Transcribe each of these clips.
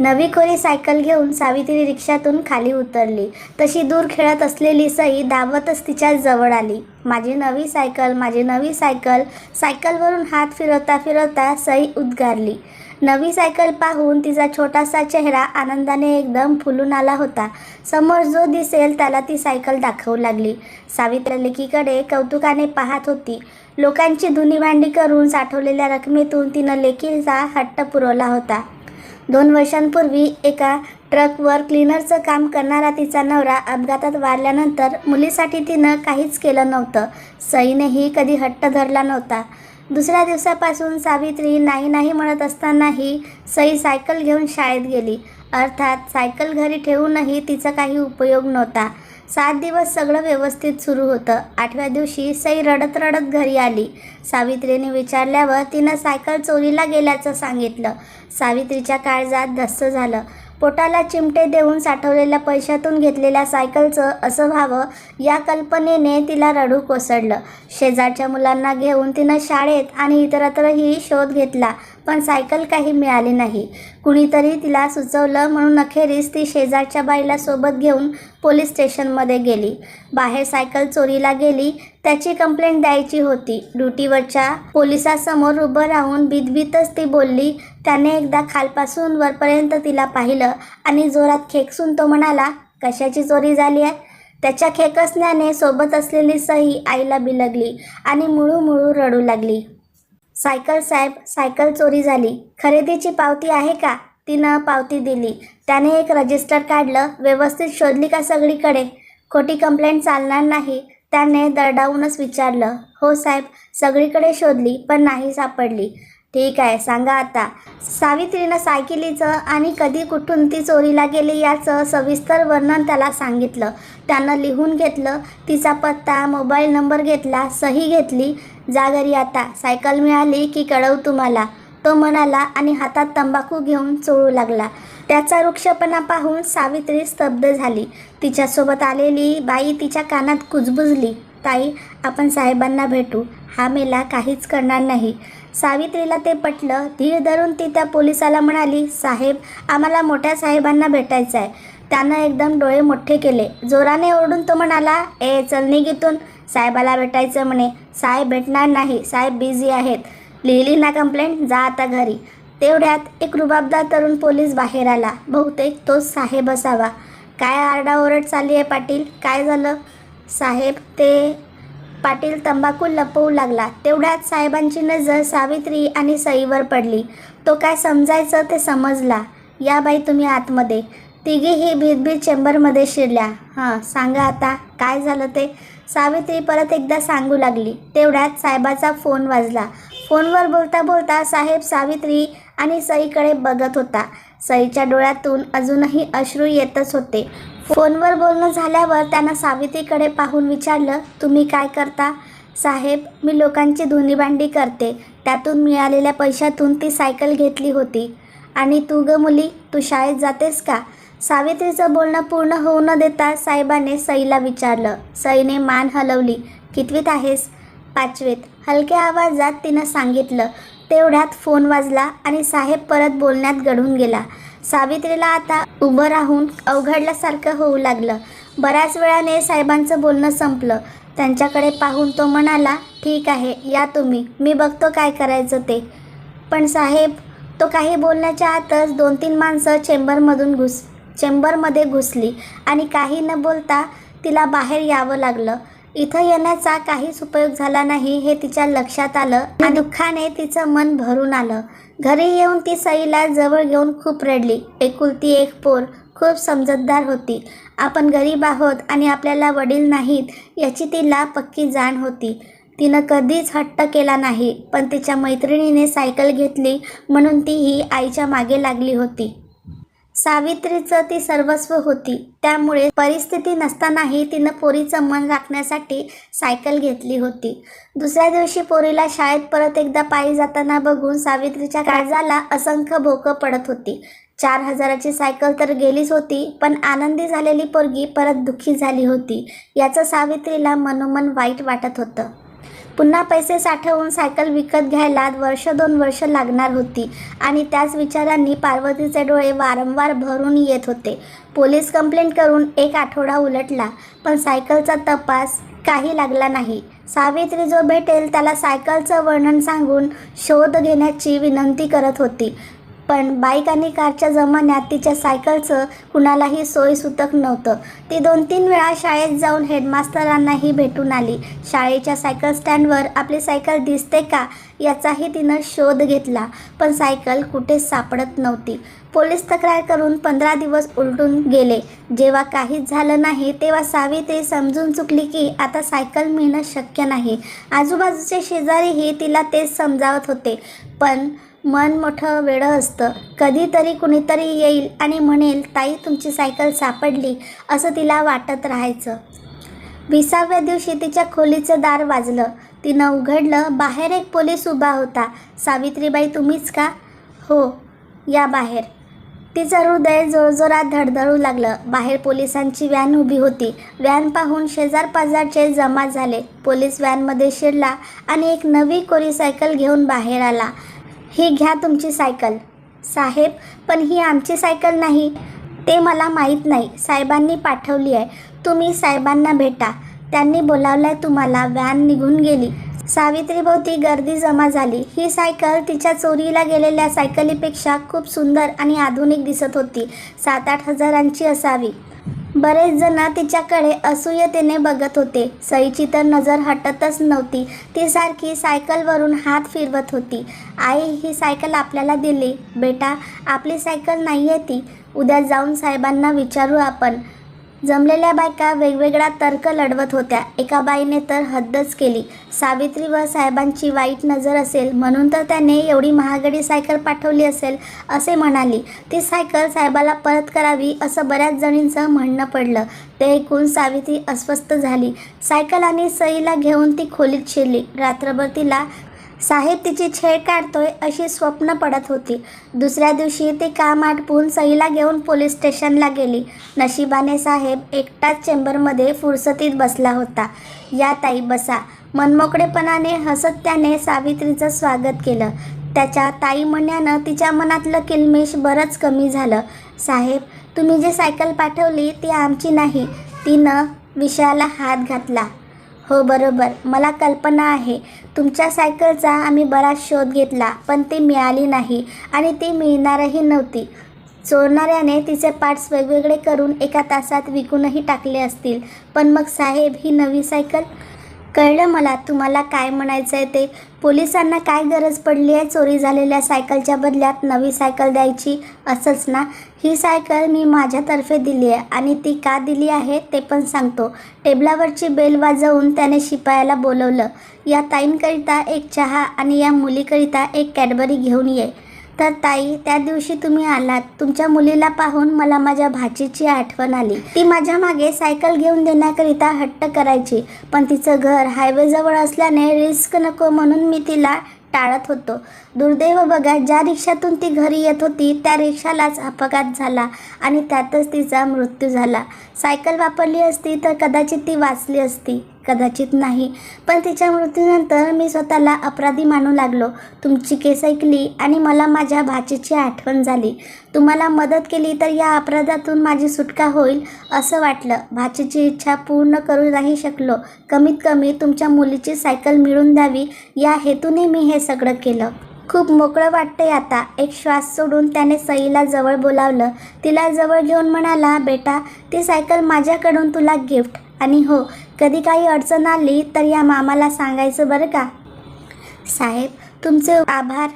नवी कोरी सायकल घेऊन सावित्री रिक्षातून खाली उतरली. तशी दूर खेळत असलेली सई धावतच तिच्या जवळ आली. माझी नवी सायकल माझी नवी सायकल. सायकलवरून हात फिरवता फिरवता सई उद्गारली. नवी सायकल पाहून तिचा छोटासा चेहरा आनंदाने एकदम फुलून आला होता. समोर जो दिसेल त्याला ती सायकल दाखवू लागली. सावित्री लेकीकडे कौतुकाने पाहत होती. लोकांची धुनीभांडी करून साठवलेल्या रकमेतून तिनं लेकीचा हट्ट पुरवला होता. दोन वर्षांपूर्वी एका ट्रकवर क्लीनरचं काम करणारा तिचा नवरा अपघातात वारल्यानंतर मुलीसाठी तिनं काहीच केलं नव्हतं. सईनेही कधी हट्ट धरला नव्हता. दुसऱ्या दिवसापासून सावित्री नाही नाही म्हणत असतानाही सई सायकल घेऊन शाळेत गेली. अर्थात सायकल घरी ठेवूनही तिचा काही उपयोग नव्हता. सात दिवस सगळं व्यवस्थित सुरू होतं. आठव्या दिवशी सई रडत रडत घरी आली. सावित्रीने विचारल्यावर तिनं सायकल चोरीला गेल्याचं सांगितलं. सावित्रीच्या काळजात धस्स झालं. पोटाला चिमटे देऊन साठवलेल्या पैशातून घेतलेल्या सायकलचं असं व्हावं या कल्पनेने तिला रडू कोसळलं. शेजारच्या मुलांना घेऊन तिनं शाळेत आणि इतरत्रही शोध घेतला. पण सायकल काही मिळाली नाही. कुणीतरी तिला सुचवलं म्हणून अखेरीस ती शेजारच्या बाईला सोबत घेऊन पोलीस स्टेशनमध्ये गेली. बाहेर सायकल चोरीला गेली त्याची कंप्लेंट द्यायची होती. ड्युटीवरच्या पोलिसासमोर उभं राहून बितबितच ती बोलली त्याने एकदा खालपासून वरपर्यंत तिला पाहिलं आणि जोरात खेकसून तो म्हणाला कशाची चोरी झाली आहे? त्याच्या खेकसण्याने सोबत असलेली सही आईला बिलगली आणि मुळू मुळू रडू लागली. सायकल साहेब सायकल चोरी झाली. खरेदीची पावती आहे का? तिनं पावती दिली. त्याने एक रजिस्टर काढलं. व्यवस्थित शोधली का सगळीकडे? खोटी कंप्लेंट चालणार नाही. त्याने दरडावूनच विचारलं. हो साहेब सगळीकडे शोधली पण नाही सापडली. ठीक आहे सांगा आता. सावित्रीनं सायकलीचं आणि कधी कुठून ती चोरीला गेली याचं सविस्तर वर्णन त्याला सांगितलं. त्यानं लिहून घेतलं. तिचा पत्ता मोबाईल नंबर घेतला सही घेतली. जा घरी आता. सायकल मिळाली की कळव तुम्हाला. तो म्हणाला आणि हातात तंबाखू घेऊन चोळू लागला. त्याचा वृक्षपणा पाहून सावित्री स्तब्ध झाली. तिच्यासोबत आलेली बाई तिच्या कानात कुजबुजली. ताई आपण साहेबांना भेटू. हा मेला काहीच करणार नाही. सावित्रीला ते पटलं. धीर धरून ती त्या पोलिसाला म्हणाली साहेब आम्हाला मोठ्या साहेबांना भेटायचं आहे त्यानं एकदम डोळे मोठे केले. जोराने ओरडून तो म्हणाला ए चल निघितून साहेबाला भेटायचं म्हणे. साहेब भेटणार नाही. साहेब बिझी आहेत. लिहिली ना कंप्लेंट जा आता घरी. तेवढ्यात एक रुबाबदार तरुण पोलीस बाहेर आला. बहुतेक तोच साहेब असावा. काय आरडाओरड चालली आहे पाटील? काय झालं? साहेब ते पाटील तंबाखू लपवू लागला. तेवढ्यात साहेबांची नजर सावित्री आणि सईवर पडली. तो काय समजायचं ते समजला. या बाई तुम्ही आतमध्ये. तिघीही भीतभीत चेंबरमध्ये शिरल्या. हां सांगा आता काय झालं ते? सावित्री परत एकदा सांगू लागली. तेवढ्यात साहेबाचा फोन वाजला. फोनवर बोलता बोलता साहेब सावित्री आणि सईकडे बघत होता. सईच्या डोळ्यातून अजूनही अश्रू येतच होते. फोनवर बोलणं झाल्यावर त्यानं सावित्रीकडे पाहून विचारलं तुम्ही काय करता? साहेब मी लोकांची धुनीभांडी करते. त्यातून मिळालेल्या पैशातून ती सायकल घेतली होती. आणि तू ग मुली तू शाळेत जातेस का? सावित्रीचं बोलणं पूर्ण होऊ न देता साहेबाने सईला विचारलं. सईने मान हलवली. कितवीत आहेस? पाचवीत. हलक्या आवाजात तिनं सांगितलं. तेवढ्यात फोन वाजला आणि साहेब परत बोलण्यात गढून गेला. सावित्रीला आता उभं राहून अवघडल्यासारखं होऊ लागलं. बऱ्याच वेळाने साहेबांचं बोलणं संपलं. त्यांच्याकडे पाहून तो म्हणाला ठीक आहे या तुम्ही. मी बघतो काय करायचं ते. पण साहेब तो काही बोलण्याच्या आतच दोन तीन माणसं चेंबरमधून घुस चेंबरमध्ये घुसली आणि काही न बोलता तिला बाहेर यावं लागलं. इथं येण्याचा काहीच उपयोग झाला नाही हे तिच्या लक्षात आलं आणि दुःखाने तिचं मन भरून आलं. घरी येऊन ती सईला जवळ घेऊन खूप रडली. एकुलती एक पोर खूप समजतदार होती. आपण गरीब आहोत आणि आपल्याला वडील नाहीत याची तिला पक्की जाण होती. तिनं कधीच हट्ट केला नाही पण तिच्या मैत्रिणीने सायकल घेतली म्हणून तीही आईच्या मागे लागली होती. सावित्रीचं ती सर्वस्व होती. त्यामुळे परिस्थिती नसतानाही तिनं पोरीचं मन राखण्यासाठी सायकल घेतली होती. दुसऱ्या दिवशी पोरीला शाळेत परत एकदा पायी जाताना बघून सावित्रीच्या काळजाला असंख्य भोकं पडत होती. चार हजाराची सायकल तर गेलीच होती पण आनंदी झालेली पोरगी परत दुःखी झाली होती. याचं सावित्रीला मनोमन वाईट वाटत होतं. पुन्हा पैसे साठवून सायकल विकत घ्यायला वर्ष दोन वर्ष लागणार होती. आणि त्याच विचारांनी पार्वतीचे डोळे वारंवार भरून येत होते. पोलीस कंप्लेंट करून एक आठवडा उलटला पण सायकलचा तपास काही लागला नाही. सावित्री जो भेटेल त्याला सायकलचं वर्णन सांगून शोध घेण्याची विनंती करत होती. पण बाईक आणि कारच्या जमान्यात तिच्या सायकलचं कुणालाही सोयसूतक नव्हतं. ती दोन तीन वेळा शाळेत जाऊन हेडमास्तरांनाही भेटून आली. शाळेच्या सायकल स्टँडवर आपली सायकल दिसते का याचाही तिनं शोध घेतला पण सायकल कुठेच सापडत नव्हती. पोलीस तक्रार करून पंधरा दिवस उलटून गेले. जेव्हा काहीच झालं नाही तेव्हा सावित्री समजून चुकली की आता सायकल मिळणं शक्य नाही. आजूबाजूचे शेजारीही तिला तेच समजावत होते. पण मन मोठं वेळं असतं. कधीतरी कुणीतरी येईल आणि म्हणेल ताई तुमची सायकल सापडली असं तिला वाटत राहायचं. विसाव्या दिवशी तिच्या खोलीचं दार वाजलं. तिनं उघडलं बाहेर एक पोलीस उभा होता. सावित्रीबाई तुम्हीच का? हो या बाहेर. तिचं हृदय जोरजोरात धडधडू लागलं. बाहेर पोलिसांची व्हॅन उभी होती. व्हॅन पाहून शेजार पाजारचे जमा झाले. पोलीस व्हॅनमध्ये शिरला आणि एक नवी कोरी सायकल घेऊन बाहेर आला. ही घ्या तुमची सायकल. साहेब पण ही आमची सायकल नाही. ते मला माहीत नाही. साहेबांनी पाठवली आहे. तुम्ही साहेबांना भेटा. त्यांनी बोलावलं आहे तुम्हाला. व्हॅन निघून गेली. सावित्रीभोवती गर्दी जमा झाली. ही सायकल तिच्या चोरीला गेलेल्या सायकलीपेक्षा खूप सुंदर आणि आधुनिक दिसत होती. सात आठ हजारांची असावी. बरेच जण तिच्याकडे असूयतेने बघत होते. सईची तर नजर हटतच नव्हती. ती सारखी सायकलवरून हात फिरवत होती. आई ही सायकल आपल्याला दिली. बेटा आपली सायकल नाही आहे ती. उद्या जाऊन साहेबांना विचारू आपण. जमलेल्या बायका वेगवेगळा तर्क लढवत होत्या. एका बाईने तर हद्दच केली. सावित्री व साहेबांची वाईट नजर असेल म्हणून तर त्याने एवढी महागडी सायकल पाठवली असेल असे म्हणाली. ती सायकल साहेबाला परत करावी असं बऱ्याच जणींचं म्हणणं पडलं. ते ऐकून सावित्री अस्वस्थ झाली. सायकल आणि सईला घेऊन ती खोलीत शिरली. रात्रभर तिला साहेब तिची छेड काढतोय अशी स्वप्न पडत होती. दुसऱ्या दिवशी ती काम आटपून सईला घेऊन पोलीस स्टेशनला गेली. नशिबाने साहेब एकटाच चेंबरमध्ये फुरसतीत बसला होता. या ताई बसा. मनमोकळेपणाने हसत त्याने सावित्रीचं स्वागत केलं. त्याच्या ताई म्हणण्यानं तिच्या मनातलं किलमेश बरंच कमी झालं. साहेब तुम्ही जी सायकल पाठवली ती आमची नाही. तिनं विषयाला हात घातला. हो बरोबर. मला कल्पना आहे. तुमच्या सायकलचा आम्ही बराच शोध घेतला पण ती मिळाली नाही आणि ती मिळणारही नव्हती. चोरणाऱ्याने तिचे पार्ट्स वेगवेगळे करून एका तासात विकूनही टाकले असतील. पण मग साहेब ही नवी सायकल कळलं मला तुम्हाला काय म्हणायचं आहे ते. पोलिसांना काय गरज पडली आहे चोरी झालेल्या सायकलच्या बदल्यात नवी सायकल द्यायची? असंच ना? ही सायकल मी माझ्यातर्फे दिली आहे आणि ती का दिली आहे ते पण सांगतो. टेबलावरची बेल वाजवून त्याने शिपायाला बोलवलं. या ताईंकरिता एक चहा आणि या मुलीकरिता एक कॅडबरी घेऊन ये. तर ताई त्या दिवशी तुम्ही आलात. तुमच्या मुलीला पाहून मला माझ्या भाचीची आठवण आली. ती माझ्या मागे सायकल घेऊन देण्याकरिता हट्ट करायची पण तिचं घर हायवेजवळ असल्याने रिस्क नको म्हणून मी तिला टाळत होतो. दुर्दैव बघा ज्या रिक्षातून ती घरी येत होती त्या रिक्षालाच अपघात झाला आणि त्यातच तिचा मृत्यू झाला. सायकल वापरली असती तर कदाचित ती वाचली असती कदाचित नाही. पण तिच्या मृत्यूनंतर मी स्वतःला अपराधी मानू लागलो. तुमची केस ऐकली आणि मला माझ्या भाचीची आठवण झाली. तुम्हाला मदत केली तर या अपराधातून माझी सुटका होईल असं वाटलं. भाचीची इच्छा पूर्ण करू नाही शकलो. कमीत कमी तुमच्या मुलीची सायकल मिळून द्यावी. या हेतूने मी हे सगळं केलं. खूप मोकळं वाटतंय आता. एक श्वास सोडून त्याने सईला जवळ बोलावलं. तिला जवळ घेऊन म्हणाला बेटा ती सायकल माझ्याकडून तुला गिफ्ट. आणि हो कधी काही अडचण आली तर या मामाला सांगायचं बरं का? साहेब तुमचे आभार.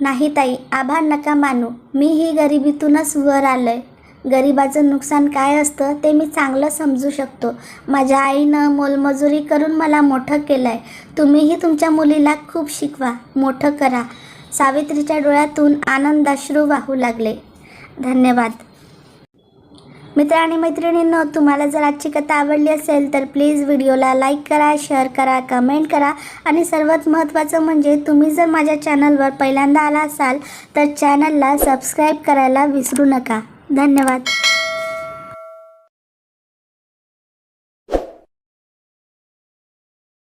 नाही ताई आभार नका मानू. मी ही गरिबीतूनच वर आलो आहे गरिबाचं नुकसान काय असतं ते मी चांगलं समजू शकतो. माझ्या आईनं मोलमजुरी करून मला मोठं केलं आहे तुम्हीही तुमच्या मुलीला खूप शिकवा मोठं करा. सावित्रीच्या डोळ्यातून आनंदाश्रू वाहू लागले. धन्यवाद. मित्र आणि मैत्रिणींनो तुम्हाला जर आजची कथा आवडली असेल तर प्लीज व्हिडिओला लाईक करा शेअर करा कमेंट करा. आणि सर्वात महत्त्वाचं म्हणजे तुम्ही जर माझ्या चॅनलवर पहिल्यांदा आला असाल तर चॅनलला सबस्क्राईब करायला विसरू नका. धन्यवाद.